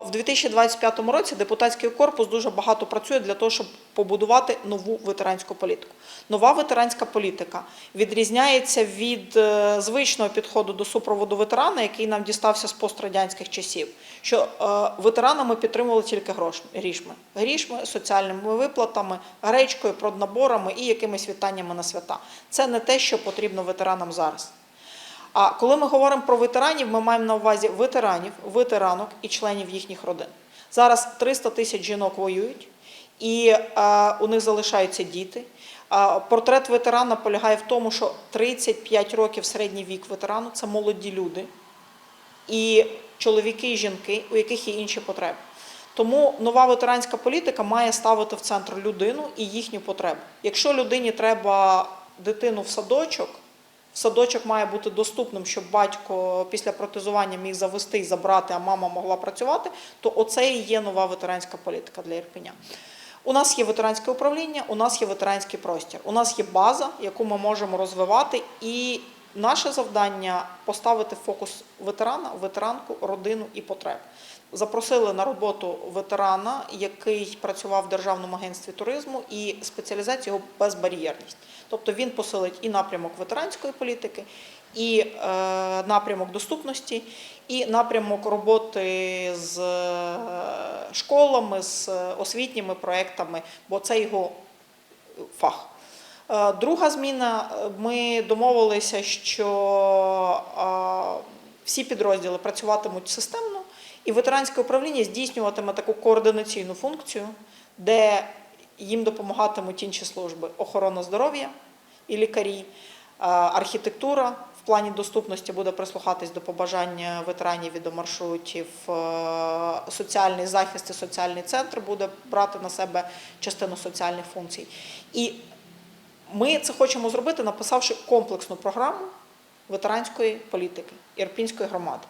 В 2025 році депутатський корпус дуже багато працює для того, щоб побудувати нову ветеранську політику. Нова ветеранська політика відрізняється від е, звичного підходу до супроводу ветерана, який нам дістався з пострадянських часів. Що е, ветерана ми підтримували тільки грішми, грішми, соціальними виплатами, гречкою, проднаборами і якимись вітаннями на свята. Це не те, що потрібно ветеранам зараз. А коли ми говоримо про ветеранів, ми маємо на увазі ветеранів, ветеранок і членів їхніх родин. Зараз 300 тисяч жінок воюють, і у них залишаються діти. Портрет ветерана полягає в тому, що 35 років середній вік ветерану це молоді люди, і чоловіки і жінки, у яких є інші потреби. Тому нова ветеранська політика має ставити в центр людину і їхню потребу. Якщо людині треба дитину в садочок, садочок має бути доступним, щоб батько після протезування міг завести і забрати, а мама могла працювати, то оце і є нова ветеранська політика для Ірпеня. У нас є ветеранське управління, у нас є ветеранський простір, у нас є база, яку ми можемо розвивати, і наше завдання поставити фокус ветерана, ветеранку, родину і потреб. Запросили на роботу ветерана, який працював в Державному агентстві туризму, і спеціалізація його безбар'єрність. Тобто він посилить і напрямок ветеранської політики, і е, напрямок доступності, і напрямок роботи з е, школами, з освітніми проектами, бо це його фах. Е, Друга зміна. Ми домовилися, що е, всі підрозділи працюватимуть системно, і ветеранське управління здійснюватиме таку координаційну функцію, де їм допомагатимуть інші служби охорона здоров'я і лікарі, е, архітектура в плані доступності буде прислухатись до побажання ветеранів і до маршрутів, е, соціальний захист і соціальний центр буде брати на себе частину соціальних функцій. І ми це хочемо зробити, написавши комплексну програму ветеранської політики Ірпінської громади.